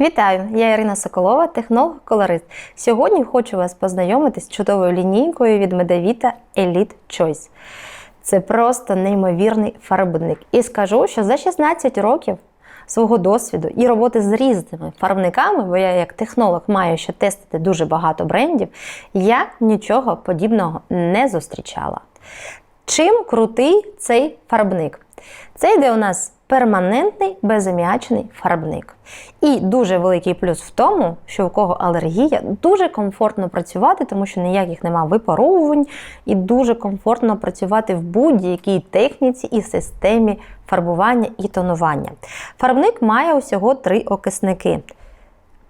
Вітаю! Я Ірина Соколова, технолог-колорист. Сьогодні хочу вас познайомити з чудовою лінійкою від Медавіта Elite Choice. Це просто неймовірний фарбник. І скажу, що за 16 років свого досвіду і роботи з різними фарбниками, бо я як технолог маю ще тестити дуже багато брендів, я нічого подібного не зустрічала. Чим крутий цей фарбник? Це йде у нас перманентний безаміачний фарбник. І дуже великий плюс в тому, що у кого алергія, дуже комфортно працювати, тому що ніяких нема випаровувань, і дуже комфортно працювати в будь-якій техніці і системі фарбування і тонування. Фарбник має усього три окисники: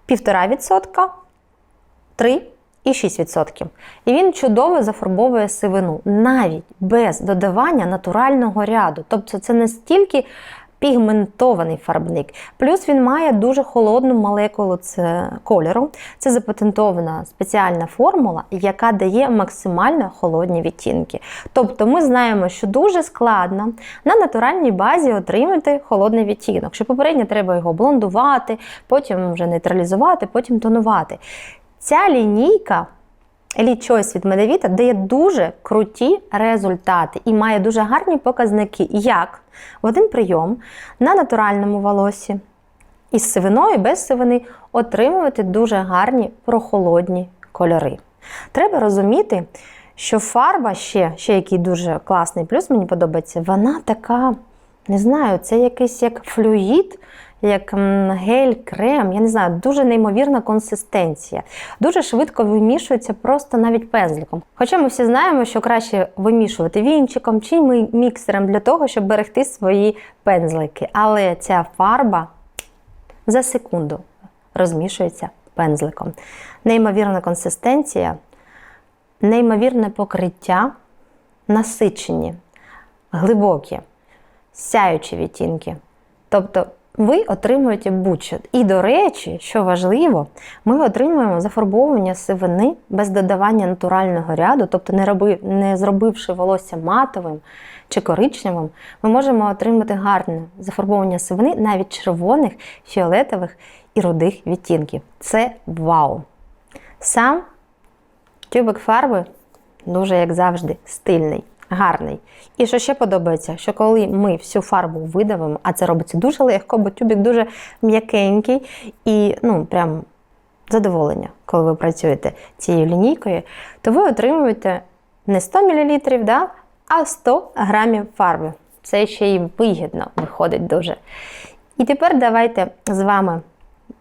1,5%, 3% і 6%. І він чудово зафарбовує сивину, навіть без додавання натурального ряду. Тобто це настільки пігментований фарбник. Плюс він має дуже холодну молекулу кольору. Це запатентована спеціальна формула, яка дає максимально холодні відтінки. Тобто ми знаємо, що дуже складно на натуральній базі отримати холодний відтінок. Що попередньо треба його блондувати, потім вже нейтралізувати, потім тонувати. Ця лінійка Elite Choice від Медавіта дає дуже круті результати і має дуже гарні показники, як в один прийом на натуральному волосі із сивиною, без сивини отримувати дуже гарні прохолодні кольори. Треба розуміти, що фарба ще, ще який дуже класний плюс, мені подобається, вона така, не знаю, це якийсь як флюїд як гель, крем, я не знаю, дуже неймовірна консистенція. Дуже швидко вимішується просто навіть пензликом. Хоча ми всі знаємо, що краще вимішувати вінчиком чи міксером для того, щоб берегти свої пензлики. Але ця фарба за секунду розмішується пензликом. Неймовірна консистенція, неймовірне покриття, насичені, глибокі, сяючі відтінки. Тобто ви отримуєте будь-що. І, до речі, що важливо, ми отримуємо зафарбовування сивини без додавання натурального ряду, тобто не, роби, не зробивши волосся матовим чи коричневим, ми можемо отримати гарне зафарбовування сивини навіть червоних, фіолетових і рудих відтінків. Це вау! Сам тюбик фарби дуже, як завжди, стильний гарний. І що ще подобається, що коли ми всю фарбу видавимо, а це робиться дуже легко, бо тюбік дуже м'якенький і ну, прям задоволення, коли ви працюєте цією лінійкою, то ви отримуєте не 100 мл, да, а 100 грамів фарби. Це ще й вигідно виходить дуже. І тепер давайте з вами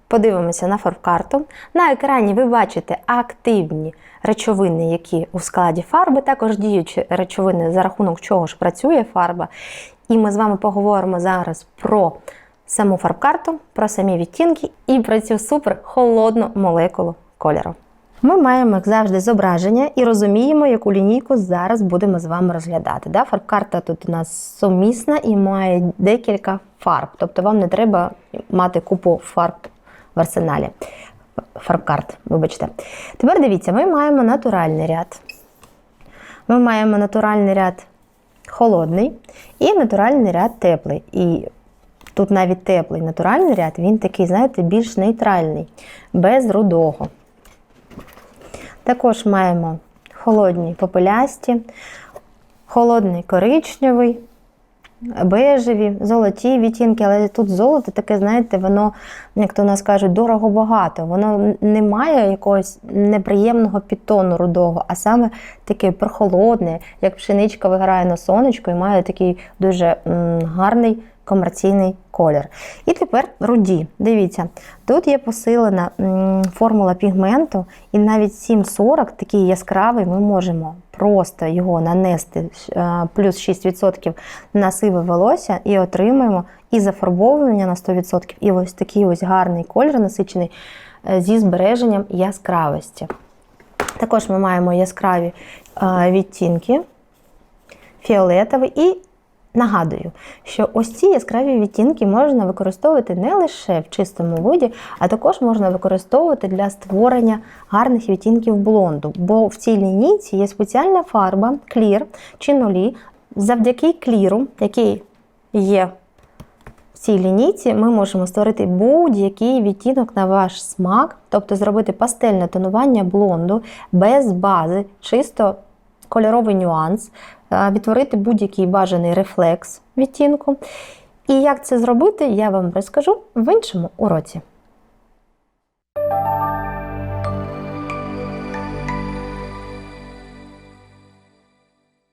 подивимося на фарбкарту. На екрані ви бачите активні речовини, які у складі фарби, також діючі речовини, за рахунок чого ж працює фарба. І ми з вами поговоримо зараз про саму фарбкарту, про самі відтінки і про цю супер холодну молекулу кольору. Ми маємо, як завжди, зображення і розуміємо, яку лінійку зараз будемо з вами розглядати. Да? Фарбкарта тут у нас сумісна і має декілька фарб. Тобто вам не треба мати купу фарб в арсеналі. Фарбкарт, вибачте. Тепер дивіться, ми маємо натуральний ряд. Ми маємо натуральний ряд холодний і натуральний ряд теплий. І тут навіть теплий натуральний ряд, він такий, знаєте, більш нейтральний, без рудого. Також маємо холодні попелясті, холодний коричневий, бежеві, золоті відтінки, але тут золото таке, знаєте, воно, як то у нас кажуть, дорого багато. Воно не має якогось неприємного підтону рудого, а саме таке прохолодне, як пшеничка виграє на сонечко і має такий дуже м, гарний комерційний колір. І тепер руді. Дивіться, тут є посилена формула пігменту, і навіть 740, такий яскравий, ми можемо просто його нанести е, плюс 6% на сиве волосся і отримаємо і зафарбовування на 100%, і ось такий ось гарний колір насичений е, зі збереженням яскравості. Також ми маємо яскраві е, відтінки, фіолетовий і Нагадую, що ось ці яскраві відтінки можна використовувати не лише в чистому виді, а також можна використовувати для створення гарних відтінків блонду. Бо в цій лінійці є спеціальна фарба клір чи нулі. Завдяки кліру, який є в цій лінійці, ми можемо створити будь-який відтінок на ваш смак, тобто зробити пастельне тонування блонду без бази, чисто кольоровий нюанс, е, відтворити будь-який бажаний рефлекс відтінку. І як це зробити, я вам розкажу в іншому уроці.